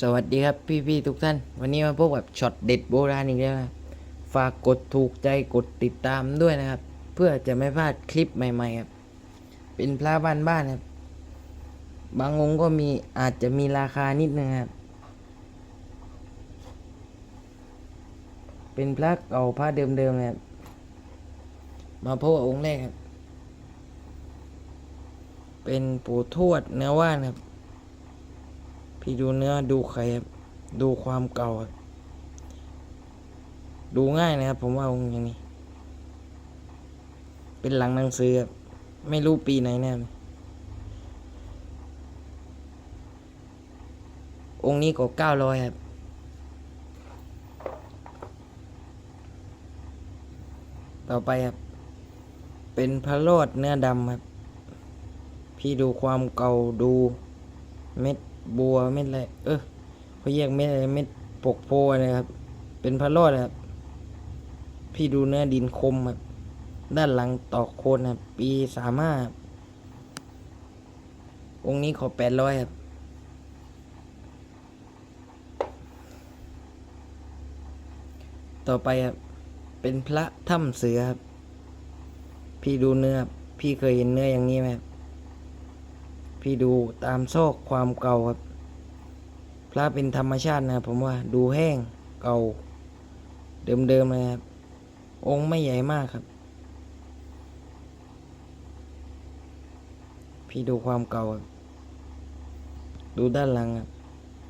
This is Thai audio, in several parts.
สวัสดีครับพี่ๆทุกท่าน วันนี้มาพบกับช็อตเด็ดโบราณอีกแล้วครับฝากกดถูกใจกดติดตามด้วยนะครับ เพื่อจะไม่พลาดคลิปใหม่ๆครับเป็นพระบ้านๆครับ บางองค์ก็มีอาจจะมีราคานิดนึงครับ เป็นพระเก่าพระเดิมๆเลยครับมาพบกับองค์แรกครับ เป็นปู่ทวดเนื้อว่านครับ พี่ดูเนื้อดูไข่ครับดูความเก่าครับดูง่ายนะครับ ผมว่าองค์อย่างนี้ เป็นหลังหนังสือครับไม่รู้ปีไหนแน่องค์นี้ก็เก้าร้อยครับต่อไปครับ เป็นพระโลดเนื้อดำครับ พี่ดูความเก่าดูเม็ด บัวเม็ดอะไรเออเขาแยกเม็ดอะไรเม็ดปกโพอะครับ เป็นพระรอดครับ พี่ดูเนื้อดินคมครับ ด้านหลังตอกโคนครับ ปีสามห้าองค์นี้ขอแปดร้อยครับต่อไปครับเป็นพระถ้ำเสือครับ พี่ดูเนื้อ พี่เคยเห็นเนื้ออย่างนี้ไหมครับ พี่ดูตามซอกความเก่าครับ พระเป็นธรรมชาตินะครับผมว่าดูแห้งเก่า เดิมๆเลยครับ องค์ไม่ใหญ่มากครับ พี่ดูความเก่าครับดูด้านหลังครับ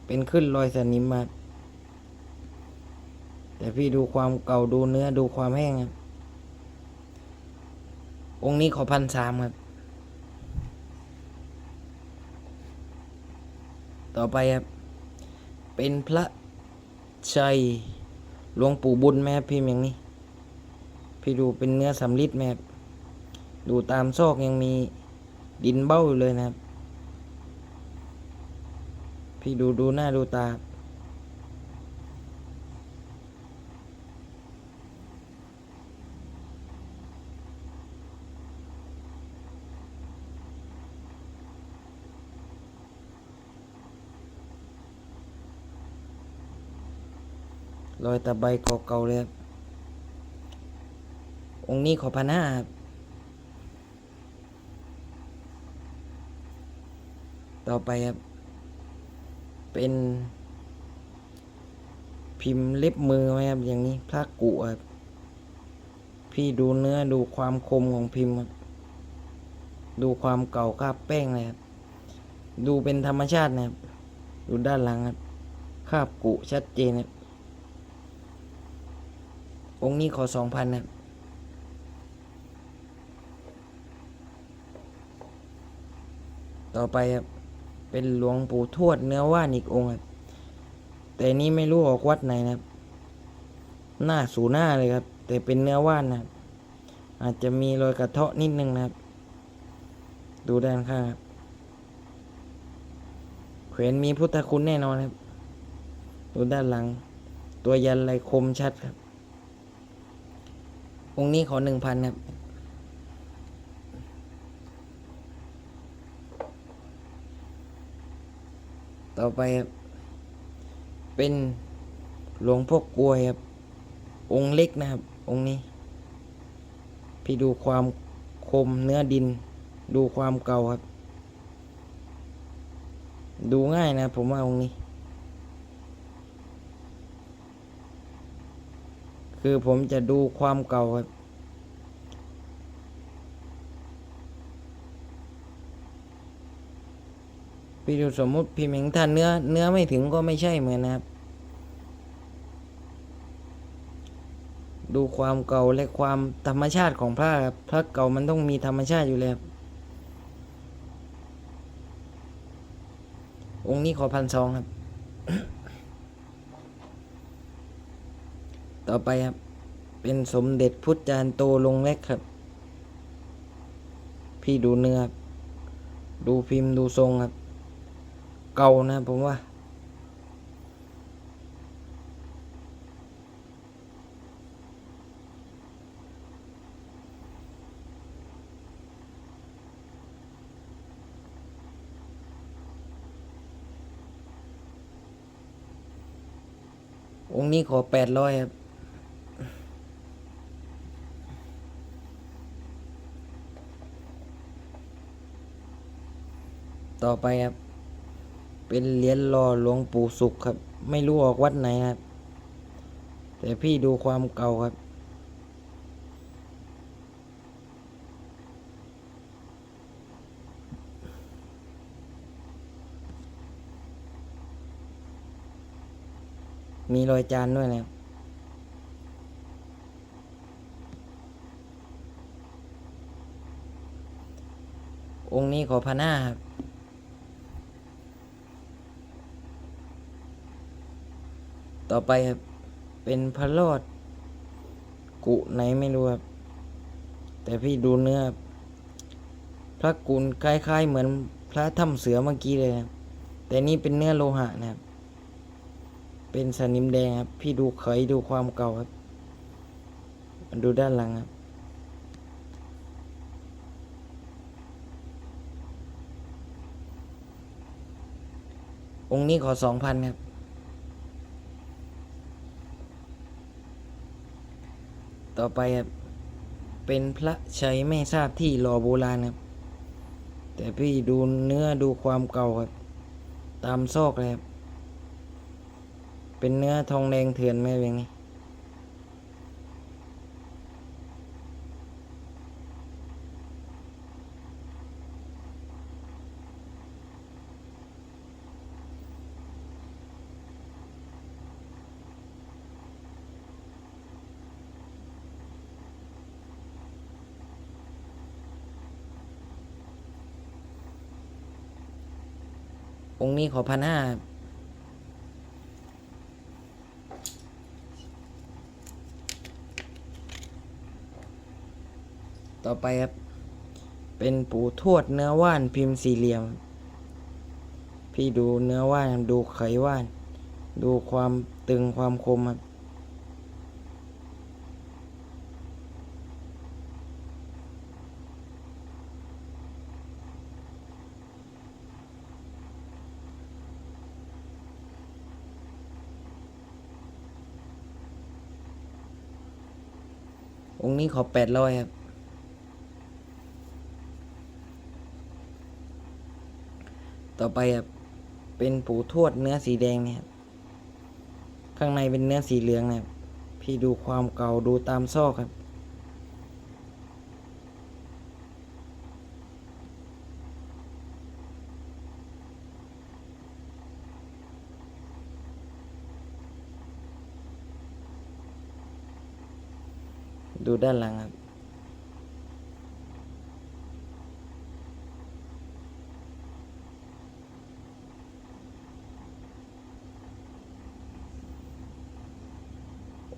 เป็นขึ้นรอยสนิมมาแต่พี่ดูความเก่าดูเนื้อดูความแห้งครับ องค์นี้ขอพันสามครับ ต่อไปครับ เป็นพระชัยหลวงปู่บุญแม่พิมพ์อย่างนี้ พี่ดูเป็นเนื้อสำลิดแม่ดูตามซอกยังมีดินเบ้าอยู่เลยนะครับ พี่ดูดูหน้าดูตา รอยตะไบเก่าๆเลยครับ องค์นี้ขอพันห้าครับ ต่อไปครับ เป็นพิมพ์เล็บมือไหมครับ อย่างนี้พระกุครับ พี่ดูเนื้อดูความคมของพิมพ์ครับ ดูความเก่าคาบแป้งเลยครับ ดูเป็นธรรมชาตินะครับ ดูด้านหลังครับ คาบกุชัดเจนครับ องค์นี้ขอสองพันครับต่อไปครับเป็นหลวงปู่ทวดเนื้อว่านอีกองค์ครับแต่นี้ไม่รู้ออกวัดไหนนะครับ หน้าสู่หน้าเลยครับ แต่เป็นเนื้อว่านนะครับอาจจะมีรอยกระเทาะนิดนึงนะครับ ดูด้านข้างครับแขวนมีพุทธคุณแน่นอนครับ ดูด้านหลัง ตัวยันลายคมชัดครับ องค์นี้ขอหนึ่งพันครับ ต่อไปครับ เป็นหลวงพ่อกลวยครับ องค์เล็กนะครับ องค์นี้ พี่ดูความคมเนื้อดิน ดูความเก่าครับ ดูง่ายนะผมว่าองค์นี้ คือผมจะดูความเก่าครับพี่ดูสมมุติพิมพ์อย่างถ้าเนื้อเนื้อไม่ถึงก็ไม่ใช่เหมือนนะครับ ดูความเก่าและความธรรมชาติของพระครับพระเก่ามันต้องมีธรรมชาติอยู่แล้วองค์นี้ขอพันสองครับ ต่อไปครับ เป็นสมเด็จพุทธจารย์โตลงเล็กครับ พี่ดูเนื้อดูพิมพ์ดูทรงครับ เก่านะผมว่า องค์นี้ขอแปดร้อยครับ ต่อไปครับ เป็นเหรียญรอหลวงปู่สุขครับ ไม่รู้ออกวัดไหนครับ แต่พี่ดูความเก่าครับมีรอยจานด้วยนะครับ องค์นี้ขอพันห้าครับ ต่อไปครับ เป็นพระรอด กุไหนไม่รู้ครับ แต่พี่ดูเนื้อ พระกุลคล้ายๆ เหมือนพระถ้ำเสือเมื่อกี้เลยครับแต่นี่เป็นเนื้อโลหะนะครับ เป็นสนิมแดงครับ พี่ดูเขยดูความเก่าครับมาดูด้านหลังครับองค์นี้ขอสองพันครับ ต่อไปครับเป็นพระชัยไม่ทราบที่รอโบราณครับ แต่พี่ดูเนื้อดูความเก่าครับ ตามซอกเลยครับ เป็นเนื้อทองแดงเถื่อนไหมเป็นไง องค์นี้ขอพันห้าต่อไปครับ เป็นปูทวดเนื้อว่านพิมพ์สี่เหลี่ยม พี่ดูเนื้อว่านดูไขว่าน ดูความตึงความคมครับ นี้ขอแปดร้อยครับ ต่อไปครับ เป็นปูทวดเนื้อสีแดงเนี่ยครับ ข้างในเป็นเนื้อสีเหลืองนะครับ พี่ดูความเก่าดูตามซอกครับ ดูด้านหลังครับ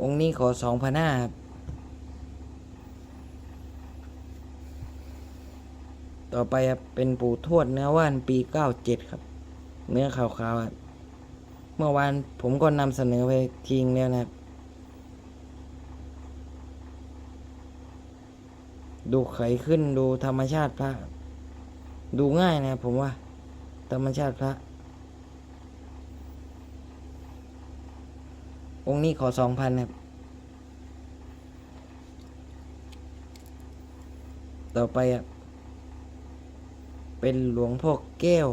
องค์นี้ขอสองพันห้าครับ ต่อไปครับ เป็นปู่ทวดเนื้อว่านปีเก้าเจ็ดครับ เนื้อขาวๆครับ เมื่อวานผมก็นำเสนอไปทิ้งแล้วนะครับ ดูไขขึ้นดูธรรมชาติพระ ดูง่ายนะผมว่า ธรรมชาติพระ องค์นี้ขอสองพันครับ ต่อไปอะ เป็นหลวงพ่อแก้ว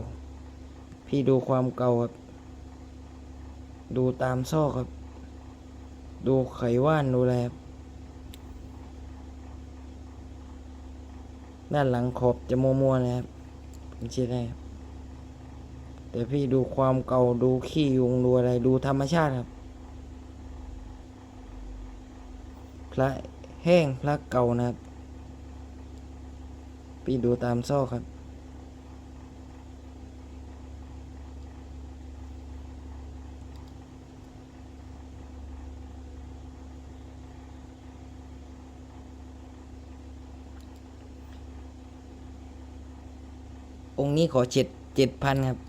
พี่ดูความเก่าครับ ดูตามซอกครับ ดูไขว่านดูอะไรครับ ด้านหลังขอบจะมัวๆนะครับเป็นเช่นไรครับแต่พี่ดูความเก่าดูขี้ยุงดูอะไรดูธรรมชาติครับ พระแห้งพระเก่านะครับ พี่ดูตามซอกครับ องค์นี้ขอเจ็ดเจ็ดพันครับ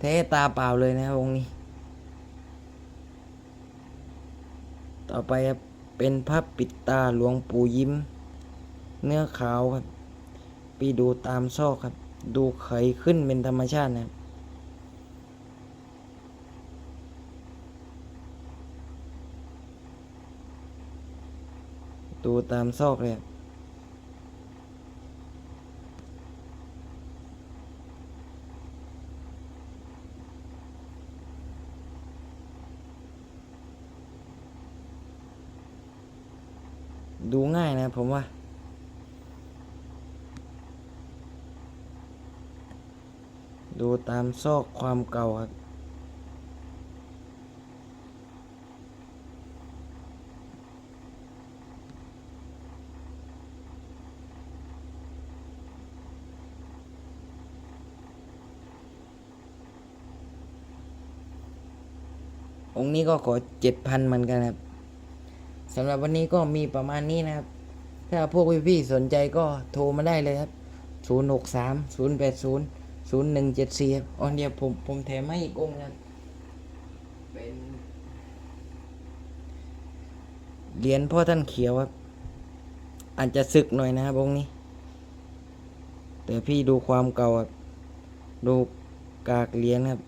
แท้ตาเปล่าเลยนะครับองค์นี้ ต่อไปครับเป็นภาพปิดตาหลวงปู่ยิ้ม เนื้อขาวครับปีดูตามซอกครับ ดูไขขึ้นเป็นธรรมชาตินะครับดูตามซอกเลยครับ ดูง่ายนะผมว่า ดูตามซอกความเก่าครับองค์นี้ก็ขอเจ็ดพันเหมือนกันครับ สำหรับวันนี้ก็มีประมาณนี้นะครับ ถ้าพวกพี่ๆสนใจก็โทรมาได้เลยครับศูนย์หกสามศูนย์แปดศูนย์ศูนย์หนึ่งเจ็ดสี่อ๋อเดี๋ยวผมผมแถมให้อีกองค์นะเป็นเหรียญพ่อท่านเขียวครับ อาจจะสึกหน่อยนะครับองค์นี้ แต่พี่ดูความเก่าครับ ดูกากเหรียญครับ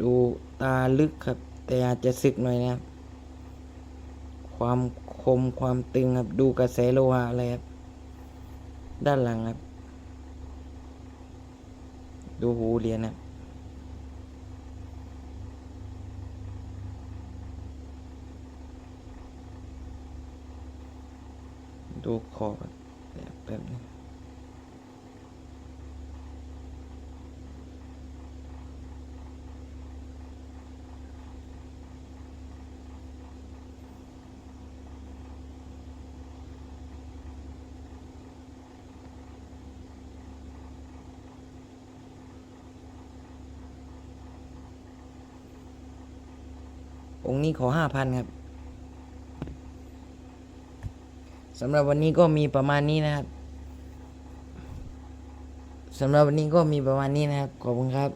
ดูตาลึกครับ แต่อาจจะสึกหน่อยนะครับ ความคมความตึงครับดูกระแสโลหะอะไรครับ ด้านหลังครับ ดูหูเหรียญครับดูคอครับแบบแบบนี้ องค์นี้ขอห้าพันครับสำหรับวันนี้ก็มีประมาณนี้นะครับสำหรับวันนี้ก็มีประมาณนี้นะครับ ขอบคุณครับ